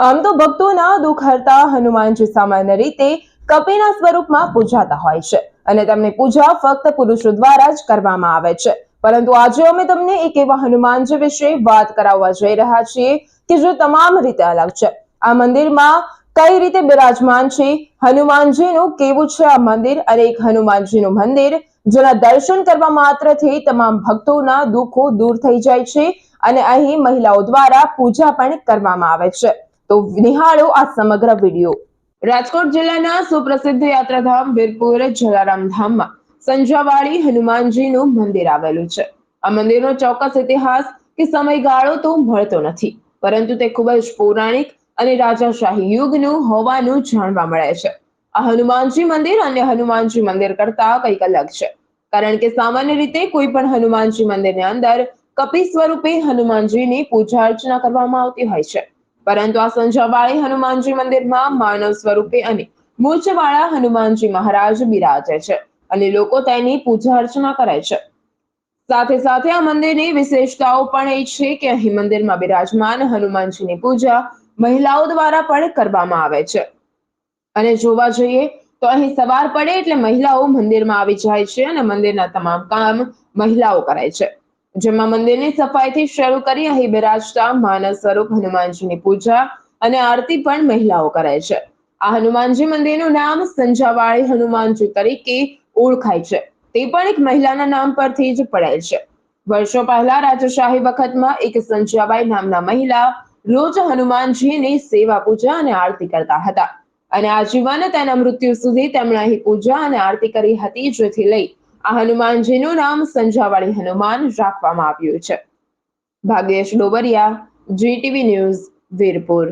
આમ તો ભક્તોના દુઃખ હરતા હનુમાનજી સામાન્ય રીતે કપીના સ્વરૂપમાં પૂજાતા હોય છે અને તેમની પૂજા ફક્ત પુરુષો દ્વારા જ કરવામાં આવે છે. પરંતુ આજે અમે તમને એક એવા હનુમાનજી વિશે વાત કરાવવા જઈ રહ્યા છીએ કે જે તમામ રીતે અલગ છે. આ મંદિરમાં કઈ રીતે બિરાજમાન છે, હનુમાનજીનું કેવું છે આ મંદિર અને એક હનુમાનજીનું મંદિર, જેના દર્શન કરવા માત્રથી તમામ ભક્તોના દુઃખો દૂર થઈ જાય છે અને અહીં મહિલાઓ દ્વારા પૂજા પણ કરવામાં આવે છે. તો નિહાળો આ સમગ્ર વીડિયો. રાજકોટ જિલ્લાના સુપ્રસિદ્ધ યાત્રાધામ વીરપુર જલારામ ધામમાં સંજાવાળી હનુમાનજીનું મંદિર આવેલું છે. આ મંદિરનો ચોક્કસ ઇતિહાસ કે સમયગાળો તો મળતો નથી, પરંતુ તે ખૂબ જ પૌરાણિક અને રાજાશાહી યુગનું હોવાનું જાણવા મળે છે. આ હનુમાનજી મંદિર અન્ય હનુમાનજી મંદિર કરતા કંઈક અલગ છે, કારણ કે સામાન્ય રીતે કોઈ પણ હનુમાનજી મંદિરની અંદર કપી સ્વરૂપે હનુમાનજીની પૂજા અર્ચના કરવામાં આવતી હોય છે. પરંતુ આ સંજાવાળી હનુમાનજી મંદિરમાં માનવ સ્વરૂપે અને મૂર્છવાળા હનુમાનજી મહારાજ બિરાજે છે અને લોકો તેની પૂજા અર્ચના કરે છે. સાથે સાથે આ મંદિરની વિશેષતાઓ પણ એ છે કે અહીં મંદિરમાં બિરાજમાન હનુમાનજીની પૂજા મહિલાઓ દ્વારા પણ કરવામાં આવે છે. અને જોવા જઈએ તો અહીં સવાર પડે એટલે મહિલાઓ મંદિરમાં આવી જાય છે અને મંદિરના તમામ કામ મહિલાઓ કરે છે. જેમાં મંદિરની સફાઈથી શરૂ કરી અહીં બિરાજતા માનવ સ્વરૂપ હનુમાનજીની પૂજા અને આરતી પણ મહિલાઓ કરે છે. આ હનુમાનજી મંદિરનું નામ સંજાવાળી હનુમાનજી તરીકે ઓળખાય છે. તે પણ એક મહિલાના નામ પરથી જ પડેલ છે. વર્ષો પહેલા રાજાશાહી વખતમાં એક સંજાબાઈ નામના મહિલા રોજ હનુમાનજીની સેવા પૂજા અને આરતી કરતા હતા. અને આજીવન તેના મૃત્યુ સુધી તેમણે અહીં પૂજા અને આરતી કરી હતી, જેથી લઈ આ હનુમાનજીનું નામ સંજાવાળી હનુમાન રાખવામાં આવ્યું છે. Bhagyesh Dobariya GTV news Virpur.